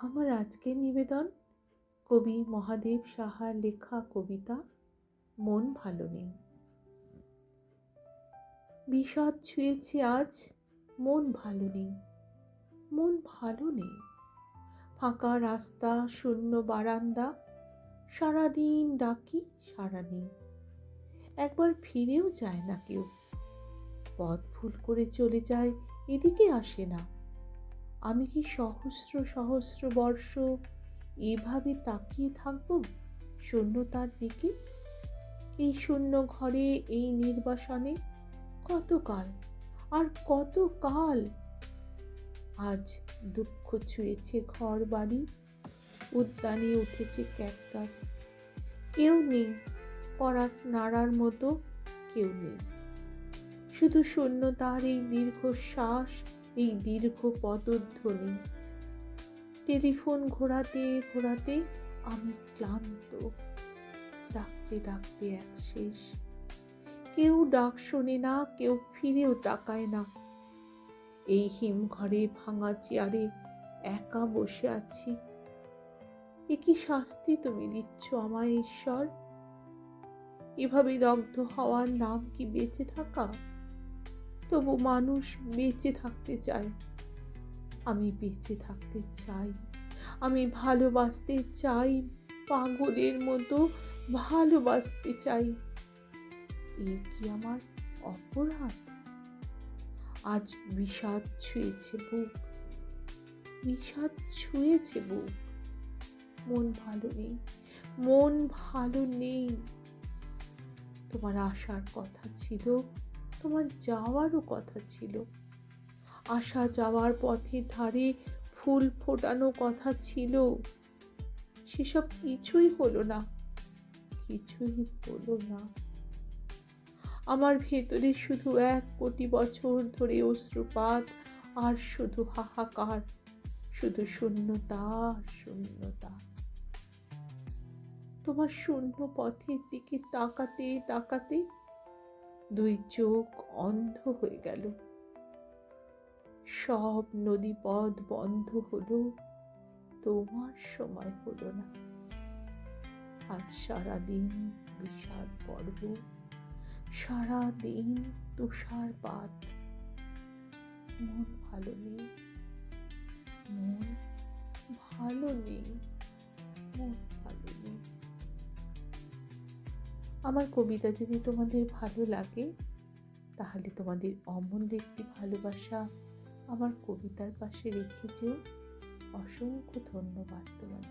আমার আজকের নিবেদন, কবি মহাদেব সাহার লেখা কবিতা, মন ভালো নেই। বিষাদ ছুঁয়েছে আজ, মন ভালো নেই। মন ভালো নেই। ফাঁকা রাস্তা, শূন্য বারান্দা, সারাদিন ডাকি সারা নেই। একবার ফিরেও যায় না কেউ। পথ ভুল করে চলে যায়, এদিকে আসে না। আমি কি সহস্র সহস্র বর্ষ এভাবে তাকিয়ে থাকব শূন্যতার দিকে? এই শূন্য ঘরে, এই নির্বাসনে কতকাল, আর কত কাল আজ দুঃখ ছুঁয়েছে ঘর বাড়ি উদ্যানে উঠেছে ক্যাকটাস। কেউ নেই করাত নাড়ার মতো কেউ নেই। শুধু শূন্যতার এই দীর্ঘশ্বাস এই দীর্ঘ পদধ্বনি। টেলিফোন ঘোরাতে ঘোরাতে আমি ক্লান্ত। ডাকতে ডাকতে এক শেষ। কেউ ডাক শোনে না, কেউ ফিরেও তাকায় না। এই হিমঘরে ভাঙা চেয়ারে একা বসে আছি। এ কি শাস্তি তুমি দিচ্ছ আমায়, ঈশ্বর? এভাবে দগ্ধ হওয়ার নাম কি বেঁচে থাকা? তবু মানুষ বেঁচে থাকতে চায়। আমি বেঁচে থাকতে চাই। আমি ভালোবাসতে চাই। পাগলের মতো ভালোবাসতে চাই। এ কি আমার অপরাধ? আজ বিষাদ ছুঁয়েছে বুক। বিষাদ ছুঁয়েছে বুক। মন ভালো নেই। মন ভালো নেই। তোমার আসার কথা ছিল। তোমার যাওয়ারও কথা ছিল। আসা যাওয়ার পথের ধারে ফুল ফোটানো কথা ছিল। সেসব কিছুই হলো না। কিছুই হলো না। আমার ভেতরে শুধু এক কোটি বছর ধরে অশ্রুপাত আর শুধু হাহাকার। শুধু শূন্যতা শূন্যতা। তোমার শূন্য পথের দিকে তাকাতে তাকাতে দুই চোখ অন্ধ হয়ে গেল। সব নদীপথ বন্ধ হলো, তোমার সময় হলো না। আজ সারাদিন বিষাদ পর্ব, সারাদিন তুষারপাত। মন ভালো নেই, মন ভালো নেই, মন ভালো আমার কবিতা যদি তোমাদের ভালো লাগে, তাহলে তোমাদের অমূল্য একটি ভালোবাসা আমার কবিতার পাশে রেখে যেও। অসংখ্য ধন্যবাদ তোমার